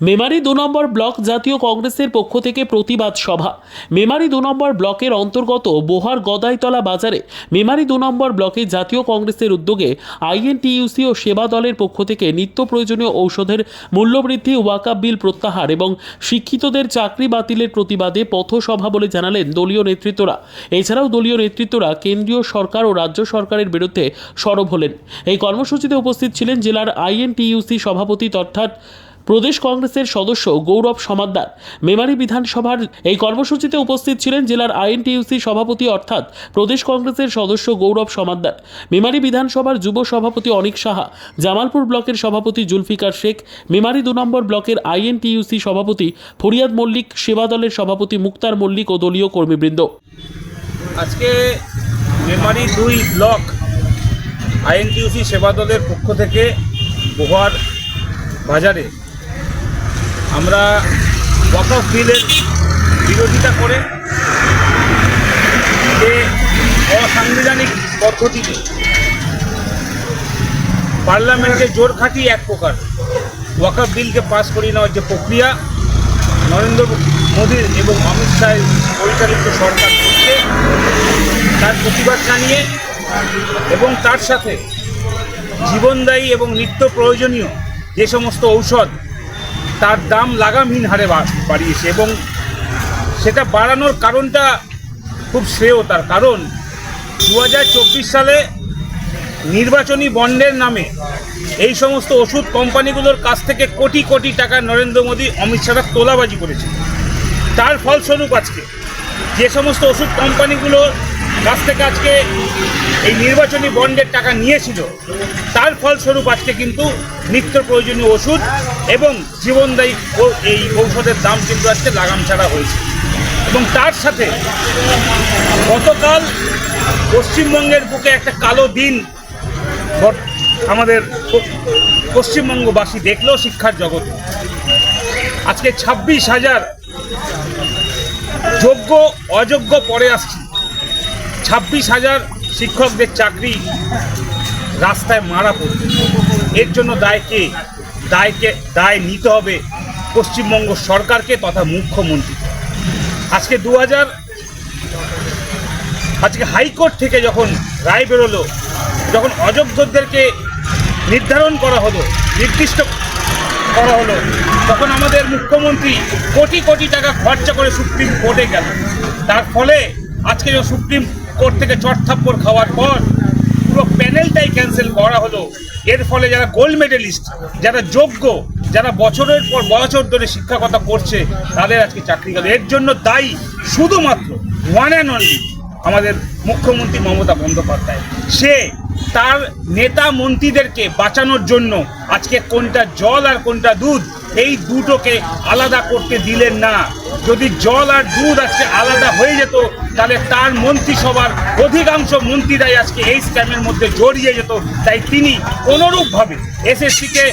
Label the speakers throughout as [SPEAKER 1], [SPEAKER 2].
[SPEAKER 1] মেমারি দু নম্বর ব্লক জাতীয় কংগ্রেসের পক্ষ থেকে প্রতিবাদ সভা। মেমারি দু নম্বর ব্লকের অন্তর্গত বোহার গদাইতলা বাজারে মেমারি দু নম্বর ব্লকে জাতীয় কংগ্রেসের উদ্যোগে আইএনটিইউসি ও সেবা দলের পক্ষ থেকে নিত্য প্রয়োজনীয় ঔষধের মূল্যবৃদ্ধি ওয়াকাপ বিল প্রত্যাহার এবং শিক্ষিতদের চাকরি বাতিলের প্রতিবাদে পথসভা বলে জানালেন দলীয় নেতৃত্বরা। এছাড়াও দলীয় নেতৃত্বরা কেন্দ্রীয় সরকার ও রাজ্য সরকারের বিরুদ্ধে সরব হলেন। এই কর্মসূচিতে উপস্থিত ছিলেন জেলার আইএনটিইউসি সভাপতি অর্থাৎ প্রদেশ কংগ্রেসের সদস্য গৌরব সমাদ্দার মেমারি বিধানসভার এই কর্মসূচিতে উপস্থিত ছিলেন জেলার আইএনটিইউসি সভাপতি অর্থাৎ প্রদেশ কংগ্রেসের সদস্য গৌরব সমাদ্দার। মেমারি বিধানসভার যুব সভাপতি অনিক সাহা, জামালপুর ব্লকের সভাপতি জুলফিকার শেখ, মেমারি দু নম্বর ব্লকের আইএনটিইউসি সভাপতি ফরিয়াদ মল্লিক, সেবা দলের সভাপতি মুক্তার মল্লিক ও দলীয় কর্মীবৃন্দ।
[SPEAKER 2] আজকে মেমারি দুই ব্লক আইএনটিউসি সেবা দলের পক্ষ থেকে বহুয়ার বাজারে আমরা ওয়াকফ বিলের বিরোধিতা করে যে অসাংবিধানিক পদ্ধতিতে পার্লামেন্টে জোর খাটিয়ে এক প্রকার ওয়াকফ বিলকে পাস করিয়ে নেওয়ার যে প্রক্রিয়া নরেন্দ্র মোদীর এবং অমিত শাহের পরিচালিত সরকার করছে, তার প্রতিবাদ জানিয়ে এবং তার সাথে জীবনদায়ী এবং নিত্য প্রয়োজনীয় যে সমস্ত ঔষধ তার দাম লাগামহীন হারে বাড়িয়েছে এবং সেটা বাড়ানোর কারণটা খুব শ্রেয় তার। কারণ দু হাজার চব্বিশ সালে নির্বাচনী বন্ডের নামে এই সমস্ত ওষুধ কোম্পানিগুলোর কাছ থেকে কোটি কোটি টাকা নরেন্দ্র মোদী অমিত শাহ তোলাবাজি করেছে। তার ফলস্বরূপ আজকে যে সমস্ত ওষুধ কোম্পানিগুলোর কাছ থেকে আজকে এই নির্বাচনী বন্ডের টাকা নিয়েছিল, তার ফলস্বরূপ আজকে কিন্তু নিত্য প্রয়োজনীয় ওষুধ এবং জীবনদায়ী এই ঔষধের দাম কিন্তু আজকে লাগাম ছাড়া হয়েছে। এবং তার সাথে গতকাল পশ্চিমবঙ্গের বুকে একটা কালো দিন আমাদের পশ্চিমবঙ্গবাসী দেখল শিক্ষার জগতে। আজকে ছাব্বিশ হাজার যোগ্য, অযোগ্য পরে আসছি। ছাব্বিশ হাজার শিক্ষকদের চাকরি রাস্তায় মারা পড়ছে। এর জন্য দায় কে? দায়কে দায় নিতে হবে পশ্চিমবঙ্গ সরকারকে তথা মুখ্যমন্ত্রী আজকে দু হাজার আজকে হাইকোর্ট থেকে যখন রায় বেরোলো, যখন অযোগ্যদেরকে নির্ধারণ করা হলো, নির্দিষ্ট করা হলো, তখন আমাদের মুখ্যমন্ত্রী কোটি কোটি টাকা খরচা করে সুপ্রিম কোর্টে গেল তার ফলে আজকে সুপ্রিম কোর্ট থেকে চটথাপ্পড় খাওয়ার পর পুরো প্যানেলটাই ক্যান্সেল করা হলো। এর ফলে যারা গোল্ড মেডেলিস্ট যারা যোগ্য, যারা বছরের পর বছর ধরে শিক্ষকতা করছে, তাদের আজকে চাকরি গেল। এর জন্য দায়ী শুধুমাত্র ওয়ান অ্যান্ড অনলি আমাদের মুখ্যমন্ত্রী মমতা বন্দ্যোপাধ্যায়। সে তার নেতা মন্ত্রীদেরকে বাঁচানোর জন্য আজকে কোনটা জল আর কোনটা দুধ, এই দুটোকে আলাদা করতে দিলেন না। যদি জল আর দুধ আজকে আলাদা হয়ে যেত, তাহলে তার মন্ত্রিসভার অধিকাংশ মন্ত্রীরাই আজকে এই স্ক্যামের মধ্যে জড়িয়ে যেত। তাই তিনি কোনোরূপভাবে এসএসসিকে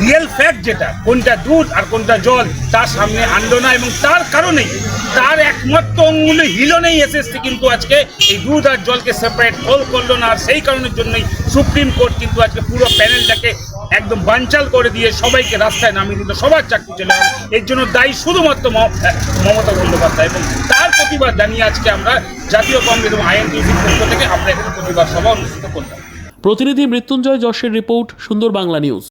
[SPEAKER 2] রিয়েল ফ্যাক্ট যেটা, কোনটা দুধ আর কোনটা জল, তার সামনে আনলো না এবং তার কারণেই, তার একমাত্র অঙ্গুলে হিলনেই এসএসসি কিন্তু আজকে এই দুধ আর জলকে সেপারেট হোল করল না। আর সেই কারণের জন্যই সুপ্রিম কোর্ট কিন্তু আজকে পুরো প্যানেলটাকে একদম বানচাল করে দিয়ে সবাইকে রাস্তায় নামিয়ে দিল, সবার চাকরি চলে এর জন্য দায়ী শুধুমাত্র মমতা বন্দ্যোপাধ্যায়। এবং তার প্রতিবাদ জানিয়ে আজকে আমরা জাতীয় কংগ্রেস এবং আইএনটিসির পক্ষ থেকে আমরা এখানে প্রতিবাদ সভা অনুষ্ঠিত করলাম।
[SPEAKER 1] প্রতিনিধি মৃত্যুঞ্জয় যশের রিপোর্ট, সুন্দর বাংলা নিউজ।